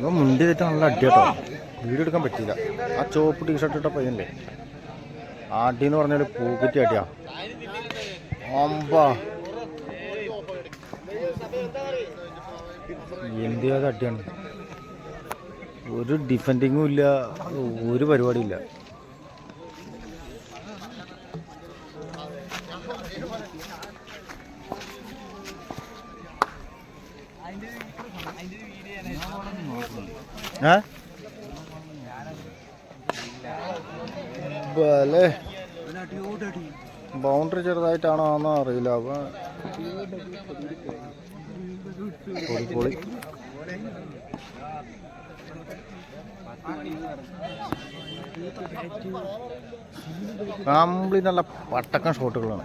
ഇവൻ മുണ്ടി തെറ്റ് നല്ല അടിയാട്ടോ. വീഡിയോ എടുക്കാൻ പറ്റിയില്ല. ആ ചോപ്പ് ടീഷർട്ട് ഇട്ട പയ്യല്ലേ ആട്ടി എന്ന് പറഞ്ഞാൽ പൂക്കുറ്റി അടിയാ അമ്പാ. എന്ത് അടിയാണ്. ഒരു ഡിഫൻഡിങ്ങും ഇല്ല ഒരു പരിപാടിയും ഇല്ല ഏ? ബലേ. ബൗണ്ടറി ചെറുതായിട്ടാണോ എന്നോ അറിയില്ല. അപ്പൊ പൊളി. പൊളി കംപ്ലീറ്റ് നല്ല പട്ടക്കം ഷോട്ടുകളാണ്.